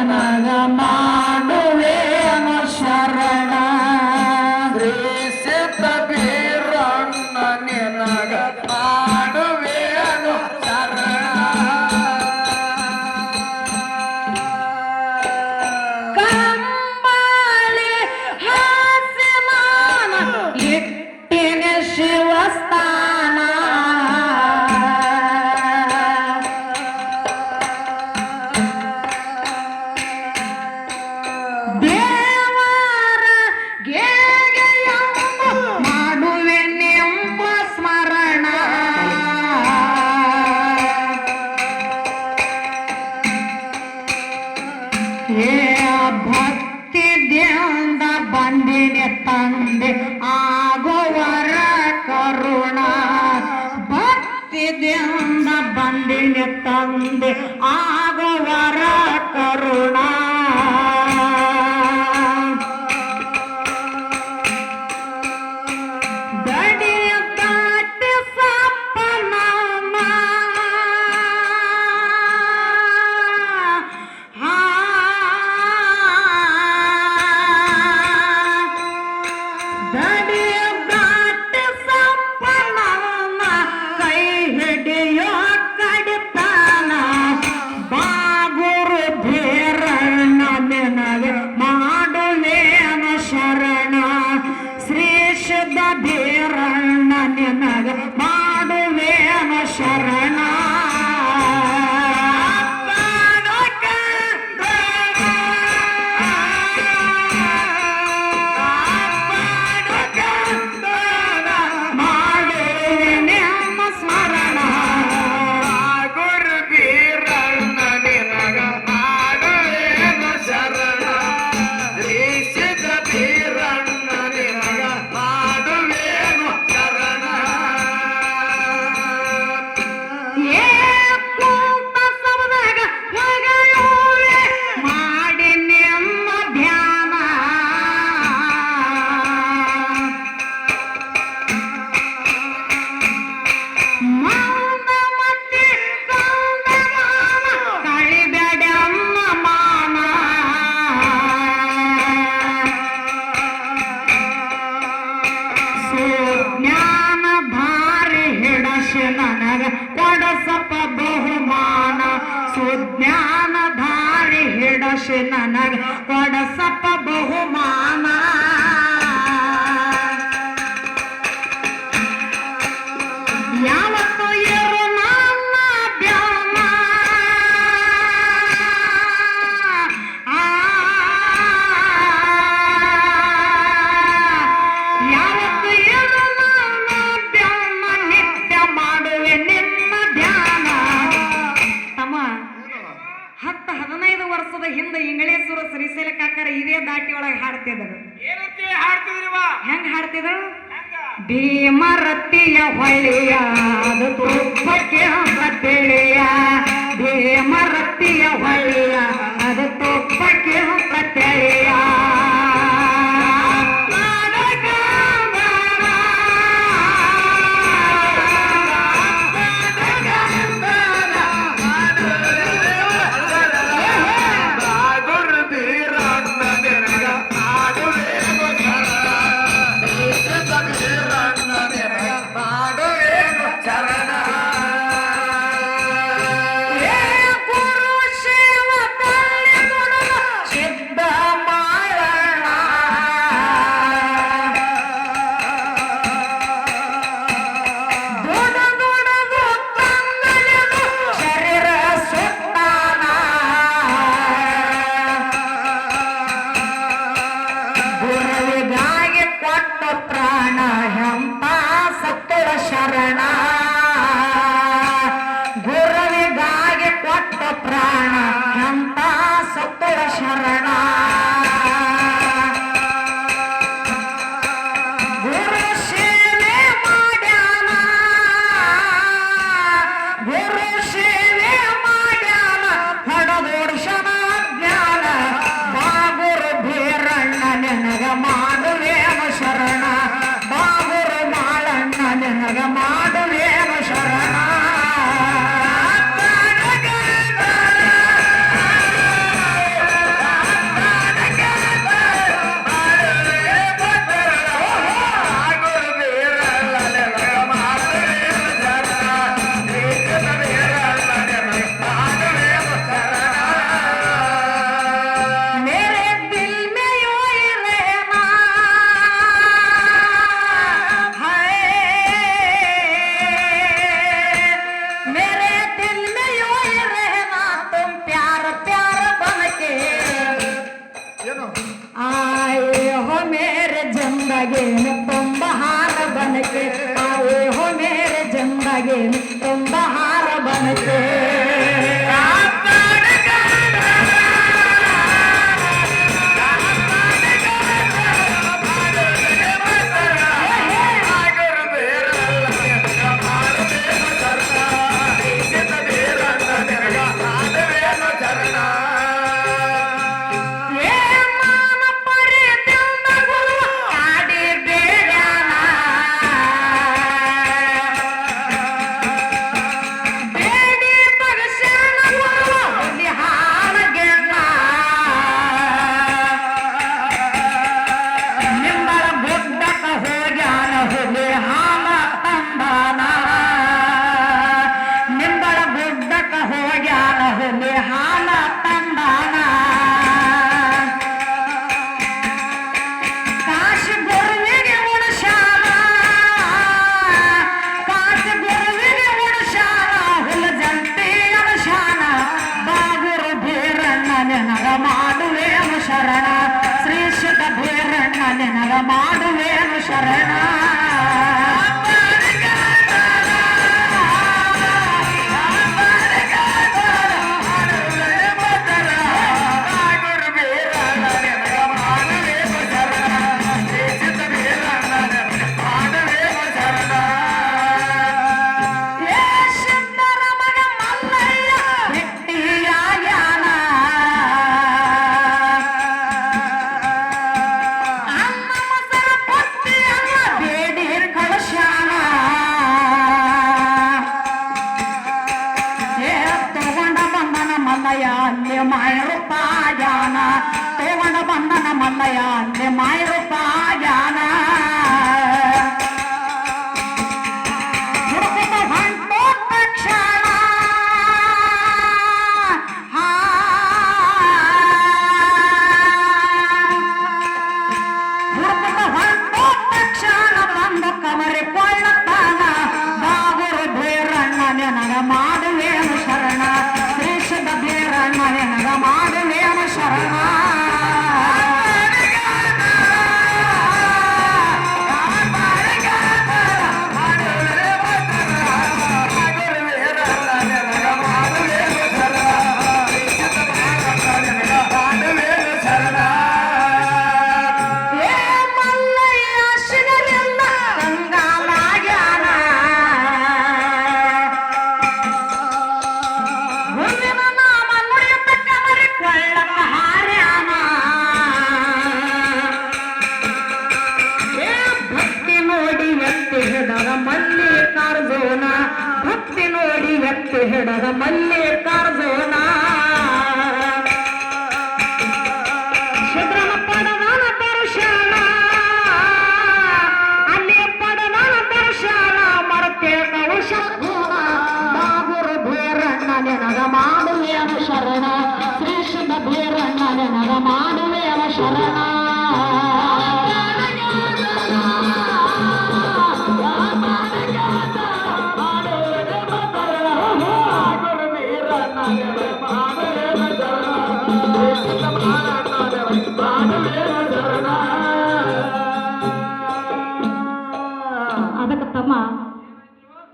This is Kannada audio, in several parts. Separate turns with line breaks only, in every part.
Namah Namah. সারা ದಕ್ಷಿಣ ನಗಡ ಸಪ್ಪ ದಾಟಿ ಒಳಗೆ ಹಾಡ್ತಿದ್ರು. ಹೆಂಗ್ ಹಾಡ್ತಿದ್ರು? ಭೀಮರತಿಯ ಹೊಳೆಯ ಅದು ತುಪ್ಪಕ್ಕೆ ಭೀಮ ಭೀಮರತಿಯ ಹೊಳೆಯ ಅದು ತುಪ್ಪಕ್ಕೆ
ಹೊತ್ತಿಳೆಯ ಶರಣ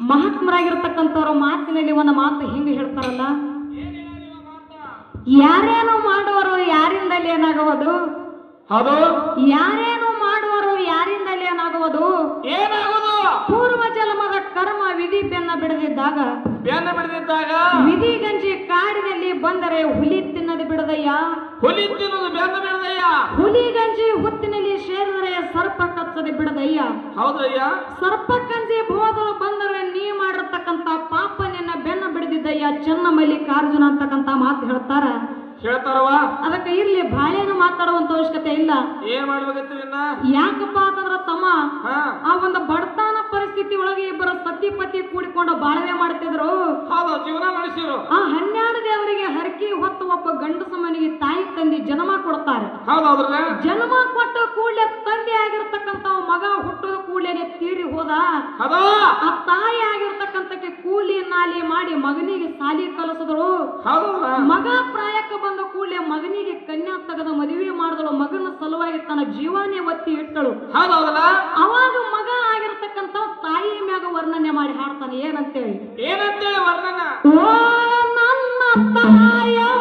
ಮಹಾತ್ಮರಾಗಿರ್ತಕ್ಕಂಥವ್ರ ಮಾತಿನಲ್ಲಿ ಒಂದು ಮಾತು ಹಿಂಗೆ ಹೇಳ್ತಾರಲ್ಲ? ಯಾರೇನು ಮಾಡುವರು ಯಾರಿಂದಲೇ ಏನಾಗುವುದು?
ಅದು
ಯಾರೇನು ಮಾಡುವರು ಯಾರಿಂದಲೇ ಏನಾಗುವುದು? ಜನ್ಮದ ಕರ್ಮ ವಿಧಿ ಬೆನ್ನ ಬಿಡದಿದ್ದಾಗ
ಬೆನ್ನ ಬಿಡದಿದ್ದಾಗ
ವಿಧಿ ಗಂಜಿ ಕಾಡಿನಲ್ಲಿ ಬಂದರೆ ಹುಲಿ ತಿನ್ನದು ಬಿಡದಯ್ಯ?
ಹುಲಿ ತಿನ್ನೋದು ಬೆನ್ನ ಬಿಡದಯ್ಯ.
ಹುಲಿ ಗಂಜಿ ಹುತ್ತಿನಲ್ಲಿ ಸೇರಿದರೆ ಸರ್ಪ ಕಚ್ಚದೆ ಬಿಡದಯ್ಯ?
ಹೌದಯ್ಯ.
ಸರ್ಪ ಗಂಜಿ ಭೋದಲು ಬಂದರೆ ನೀ ಮಾಡಿರ್ತಕ್ಕಂತ ಪಾಪ ನಿನ್ನ ಬೆನ್ನ ಬಿಡದಿದ್ದಯ್ಯ? ಚೆನ್ನ ಮಲ್ಲಿಕಾರ್ಜುನ ಅಂತಕ್ಕಂತ ಮಾತು ಹೇಳ್ತಾರ.
ಹೇಳ್ತಾರವ
ಅದಕ್ಕೆ ಇರ್ಲಿ ಬಾಳೆನು ಮಾತಾಡುವಂತ ಅವಶ್ಯಕತೆ ಇಲ್ಲ.
ಏನ್ ಮಾಡ್ಬೇಕಂತ
ಯಾಕಪ್ಪ ಅಂತಂದ್ರ ತಮ್ಮ ಆ ಒಂದು ಬಡತನ ಪರಿಸ್ಥಿತಿ ಒಳಗೆ ಇಬ್ಬರ ಸತಿ ಪತಿ ಕೂಡಿಕೊಂಡು ಬಾಳ್ವೆ ಮಾಡ್ತಿದ್ರು.
ಹೌದು ಜೀವನ ನಡೆಸಿದ್ರು.
ಆ ಹನ್ನೆರಡು ದೇವರಿಗೆ ಹರಕಿ ಹೊತ್ತು ಒಬ್ಬ ಗಂಡಸ ಮನೆಗೆ ತಾಯಿ ತಂದಿ ಜನ್ಮ ಕೊಡ್ತಾರೆ. ಜನ್ಮ ಕೊಟ್ಟ ಕೂಡಲೇ ತಂದೆ ಆಗಿರ್ತಕ್ಕಂತ ಮಗ ಹುಟ್ಟದ ಕೂಡಲೇ ತೀರಿ ಹೋದ. ಆ ತಾಯಿ ಆಗಿರ್ತಕ್ಕಂತಕ್ಕೆ ಕೂಲಿ ನಾಲಿ ಮಾಡಿ ಮಗನಿಗೆ ಸಾಲಿ ಕಲಿಸಿದ್ರು. ಮಗ ಪ್ರಾಯಕ್ಕೆ ಬಂದ ಕೂಡಲೇ ಮಗನಿಗೆ ಕನ್ಯಾ ತೆಗೆದ ಮದುವೆ ಮಾಡಿದಳು. ಮಗನ ಸಲುವಾಗಿ ತನ್ನ ಜೀವನೇ ಒತ್ತಿ ಇಟ್ಟಳು. ಅವಾಗ ಮಗ ಆಗಿರತಕ್ಕಂತ ತಾಯಿ ಮ್ಯಾಗ ವರ್ಣನೆ ಮಾಡಿ ಹಾಡ್ತಾನೆ ಏನಂತೇಳಿ?
ಏನಂತೇಳಿ ವರ್ಣನ?
ಓ ನನ್ನ ತಾಯವ್ವ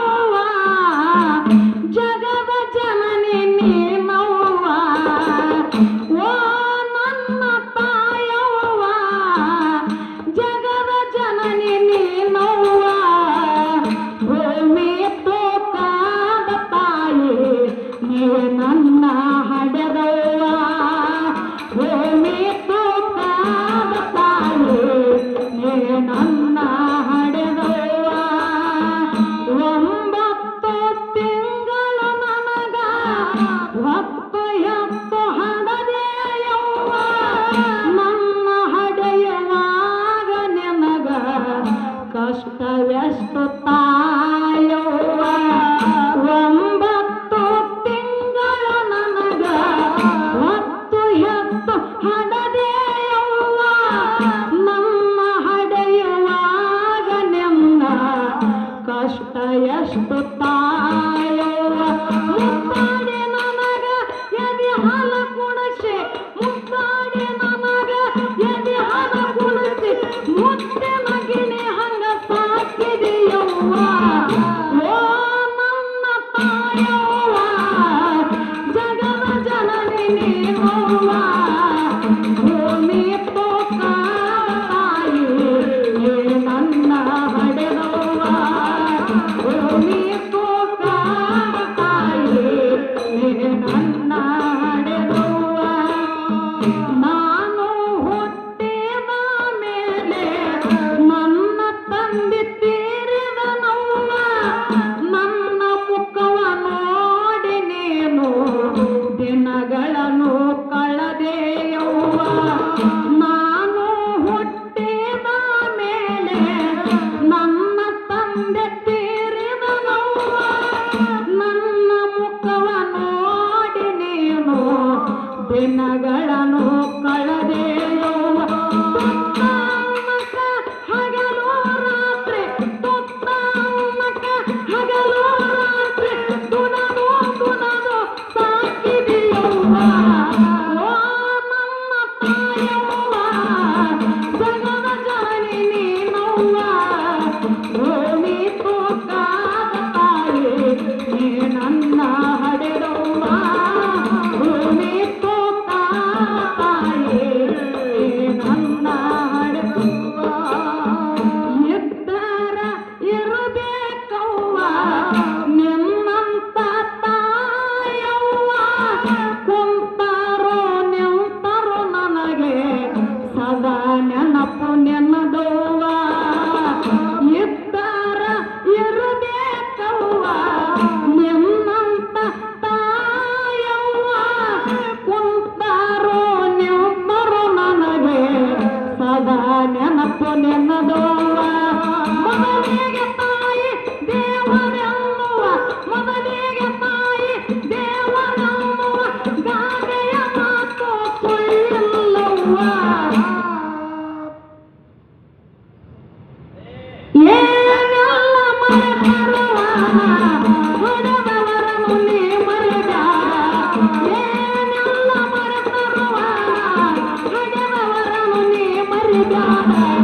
Amen.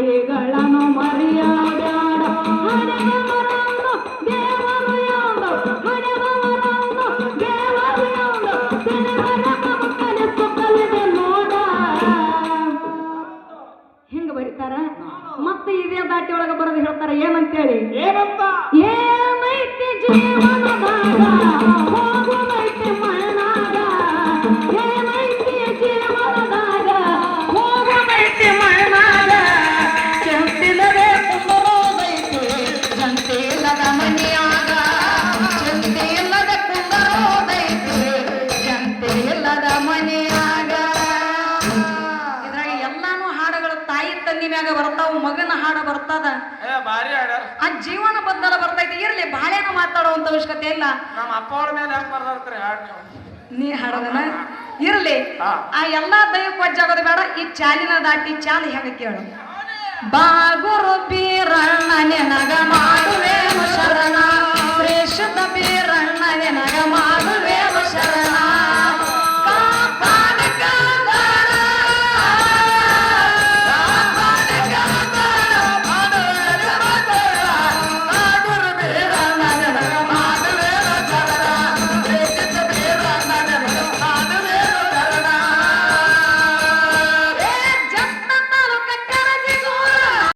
有一个
ಜೀವನ ಜೀವನ ಬಂದಲ್ಲ ಬರ್ತೈತೆ ಇರಲಿ ಬಾಳೆನ ಮಾತಾಡುವಂತ ಅವಶ್ಯಕತೆ ಇಲ್ಲ.
ನಮ್ಮ ಅಪ್ಪ ಅವ್ರ ಮೇಲೆ ಯಾಕೆ
ನೀ ಹಾಡೋದನ ಇರ್ಲಿ. ಆ ಎಲ್ಲಾ ದೈವಕ್ಕೆ ವಜ್ಜಾಗೋದು ಬೇಡ ಈ ಚಾಲಿನ ದಾಟಿ ಚಾಲಿ ಹೆಂಗ ಕೇಳು. ಬಾಗುರು ಬೀರಣ್ಣನೆ ನಗ ಮಾಡುವೆ ಶರಣ ಶ್ರೇಷ್ಠ ಬೀರಣ್ಣನೆ ನಗ ಮಾಡುವೆ